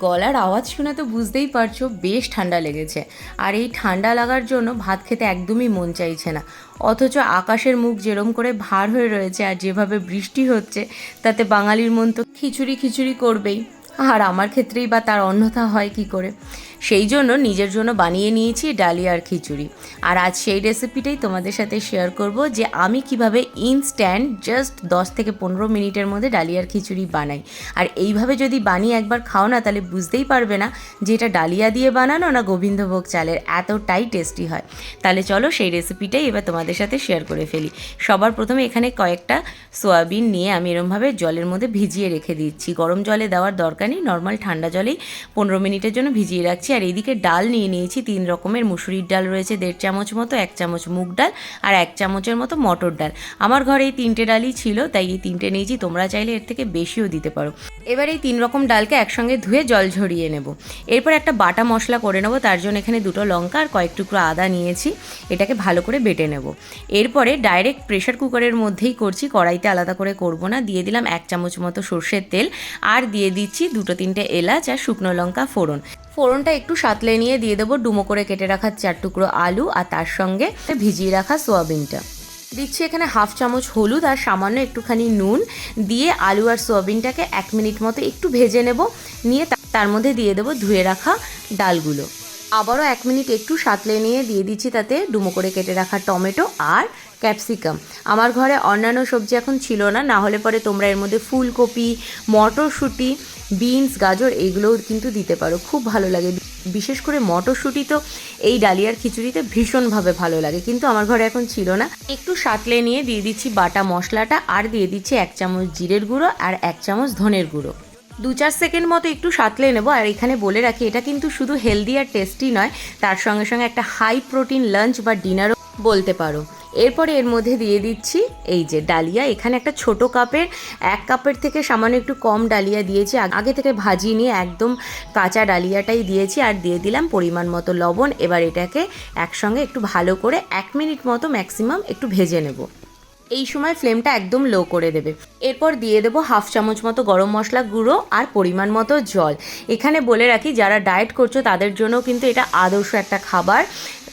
গলার আওয়াজ শুনে তো বুঝতেই পারছ, বেশ ঠান্ডা লেগেছে। আর এই ঠান্ডা লাগার জন্য ভাত খেতে একদমই মন চাইছে না। অথচ আকাশের মুখ যেরম করে ভার হয়ে রয়েছে আর যেভাবে বৃষ্টি হচ্ছে, তাতে বাঙালির মন তো খিচুড়ি খিচুড়ি করবেই। আর আমার ক্ষেত্রেই বা তার অন্যথা হয় কি করে? সেই জন্য নিজের জন্য বানিয়ে নিয়েছি ডালিয়ার খিচুড়ি। আর আজ সেই রেসিপিটাই তোমাদের সাথে শেয়ার করব যে আমি কীভাবে ইনস্ট্যান্ট জাস্ট দশ থেকে পনেরো মিনিটের মধ্যে ডালিয়ার খিচুড়ি বানাই। আর এইভাবে যদি বানিয়ে একবার খাও না, তাহলে বুঝতেই পারবে না যে এটা ডালিয়া দিয়ে বানানো না গোবিন্দভোগ চালের। এতটাই টেস্টি হয়। তাহলে চলো সেই রেসিপিটাই এবার তোমাদের সাথে শেয়ার করে ফেলি। সবার প্রথমে এখানে কয়েকটা সোয়াবিন নিয়ে আমি এরমভাবে জলের মধ্যে ভিজিয়ে রেখে দিচ্ছি। গরম জলে দেওয়ার দরকার নেই নর্মাল ঠান্ডা জলেই পনেরো মিনিটের জন্য ভিজিয়ে রাখছি। আর এইদিকে ডাল নিয়ে নিয়েছি। তিন রকমের মুসুরির ডাল রয়েছে, দেড় চামচ মতো, এক চামচ মুগ ডাল আর এক চামচের মতো মটর ডাল। আমার ঘরে এই তিনটে ডালই ছিল, তাই এই তিনটে নিয়েছি। তোমরা চাইলে এর থেকে বেশিও দিতে পারো। এবার এই তিন রকম ডালকে একসঙ্গে ধুয়ে জল ঝরিয়ে নেব। এরপর একটা বাটা মশলা করে নেব, তার জন্য এখানে দুটো লঙ্কা আর কয়েক টুকরো আদা নিয়েছি। এটাকে ভালো করে বেটে নেব। এরপরে ডাইরেক্ট প্রেশার কুকারের মধ্যেই করছি, কড়াইতে আলাদা করে করব না। দিয়ে দিলাম এক চামচ মতো সর্ষের তেল আর দিয়ে দিচ্ছি দুটো তিনটে এলাচ আর শুকনো লঙ্কা ফোড়ন। ফোড়নটা একটু সাতলে নিয়ে দিয়ে দেবো। ডুমো করে কেটে রাখা চার টুকরো আলু আর তার সঙ্গে ভিজিয়ে রাখা সোয়াবিনটা। দিচ্ছি এখানে হাফ চামচ হলুদ আর সামান্য একটুখানি নুন। দিয়ে আলু আর সোয়াবিনটাকে এক মিনিট মতো একটু ভেজে নেব। নিয়ে তার মধ্যে দিয়ে দেবো ধুয়ে রাখা ডালগুলো। আবারও এক মিনিট একটু সাতলে নিয়ে দিয়ে দিচ্ছি তাতে। ডুমো করে কেটে রাখা টমেটো আর ক্যাপসিকাম। আমার ঘরে অন্যান্য সবজি এখন ছিল না না হলে পরে তোমরা এর মধ্যে ফুলকপি, মটরশুঁটি, বিনস, গাজর এইগুলোও কিন্তু দিতে পারো। খুব ভালো লাগে। বিশেষ করে মটরশুঁটি তো এই ডালিয়ার খিচুড়িতে ভীষণভাবে ভালো লাগে। কিন্তু আমার ঘরে এখন ছিল না। একটু সাতলে নিয়ে দিয়ে দিচ্ছি বাটা মশলাটা আর দিয়ে দিচ্ছি এক চামচ জিরের গুঁড়ো আর এক চামচ ধনের গুঁড়ো। দু চার সেকেন্ড মতো একটু সাতলে নেব। আর এখানে বলে রাখি, এটা কিন্তু শুধু হেলদি আর টেস্টি নয়, তার সঙ্গে সঙ্গে একটা হাই প্রোটিন লাঞ্চ বা ডিনারও বলতে পারো। এরপরে এর মধ্যে দিয়ে দিচ্ছি, এই যে ডালিয়া। এখানে একটা ছোট কাপের, এক কাপের থেকে সামান্য একটু কম ডালিয়া দিয়েছি। আগে থেকে ভাজিয়ে নিয়ে একদম কাঁচা ডালিয়াটাই দিয়েছি আর দিয়ে দিলাম পরিমাণ মতো লবণ। এবার এটাকে একসঙ্গে একটু ভালো করে এক মিনিট মতো ম্যাক্সিমাম একটু ভেজে নেব। এই সময় ফ্লেমটা একদম লো করে দেবে। এরপর দিয়ে দেবো হাফ চামচ মতো গরম মশলা গুঁড়ো আর পরিমাণ মতো জল। এখানে বলে রাখি, যারা ডায়েট করছ তাদের জন্য কিন্তু এটা আদর্শ একটা খাবার।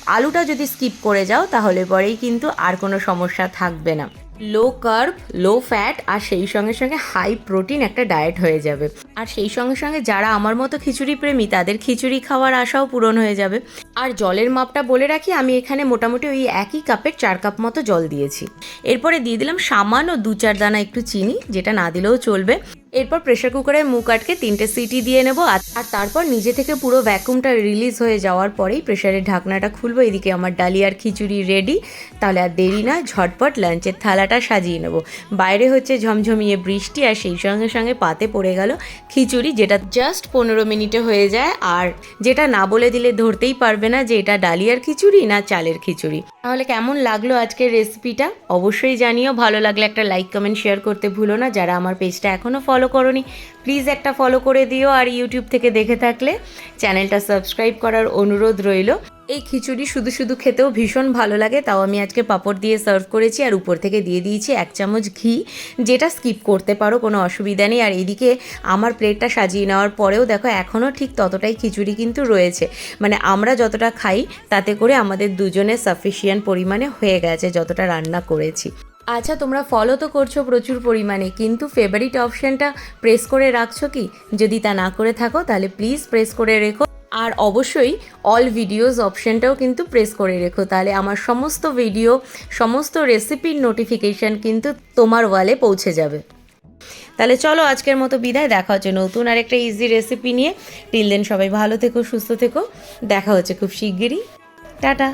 আলুটা যদি স্কিপ করে যাও, তাহলে পরেই কিন্তু আর কোনো সমস্যা থাকবে না। লো কার্ব লো ফ্যাট আর সেই সঙ্গে সঙ্গে হাই প্রোটিন একটা ডায়েট হয়ে যাবে। আর সেই সঙ্গে সঙ্গে যারা আমার মতো খিচুড়ি প্রেমী, তাদের খিচুড়ি খাওয়ার আশাও পূরণ হয়ে যাবে। আর জলের মাপটা বলে রাখি, আমি এখানে মোটামুটি ওই একই কাপের চার কাপ মতো জল দিয়েছি। এরপরে দিয়ে দিলাম সামান্য দু চার দানা একটু চিনি, যেটা না দিলেও চলবে। এরপর প্রেশার কুকারের মুখ আটকে তিনটে সিটি দিয়ে নেব, আর আর তারপর নিজে থেকে পুরো ভ্যাকুমটা রিলিজ হয়ে যাওয়ার পরেই প্রেশারের ঢাকনাটা খুলবো, এদিকে আমার ডালিয়ার খিচুড়ি রেডি তাহলে আর দেরি না, ঝটপট লাঞ্চের থালাটা সাজিয়ে নেব। বাইরে হচ্ছে ঝমঝমিয়ে বৃষ্টি, আর সেই সঙ্গে সঙ্গে পাতে পড়ে গেল খিচুড়ি, যেটা জাস্ট পনেরো মিনিটে হয়ে যায়। আর যেটা না বলে দিলে ধরতেই পারবে না যে এটা ডালিয়ার খিচুড়ি না চালের খিচুড়ি। তাহলে কেমন লাগল আজকের রেসিপিটা অবশ্যই জানিও। ভালো লাগলে একটা লাইক কমেন্ট শেয়ার করতে ভুলো না। যারা আমার পেজটা এখনও ফলো করনি প্লিজ একটা ফলো করে দিও। আর ইউটিউব থেকে দেখে থাকলে চ্যানেলটা সাবস্ক্রাইব করার অনুরোধ রইল। এই খিচুড়ি শুধু শুধু খেতেও ভীষণ ভালো লাগে, তাও আমি আজকে পাঁপড় দিয়ে সার্ভ করেছি আর উপর থেকে দিয়ে দিয়েছি এক চামচ ঘি, যেটা স্কিপ করতে পারো, কোনো অসুবিধা নেই। আর এদিকে আমার প্লেটটা সাজিয়ে নেওয়ার পরেও দেখো, এখনও ঠিক ততটাই খিচুড়ি কিন্তু রয়েছে। মানে আমরা যতটা খাই, তাতে করে আমাদের দুজনের সাফিসিয়েন্ট পরিমাণে হয়ে গেছে যতটা রান্না করেছি। আচ্ছা তোমরা ফলো তো করছ প্রচুর পরিমাণে, কিন্তু ফেভারিট অপশানটা প্রেস করে রাখছো কি? যদি তা না করে থাকো, তাহলে প্লিজ প্রেস করে রেখো। আর অবশ্যই অল ভিডিওস অপশানটাও কিন্তু প্রেস করে রেখো। তাহলে আমার সমস্ত ভিডিও সমস্ত রেসিপির নোটিফিকেশান কিন্তু তোমার ওয়ালে পৌঁছে যাবে। তাহলে চলো আজকের মতো বিদায়। দেখা হচ্ছে নতুন আর একটা ইজি রেসিপি নিয়ে। টিল দেন সবাই ভালো থেকো, সুস্থ থেকো। দেখা হচ্ছে খুব শিগগিরই। টাটা।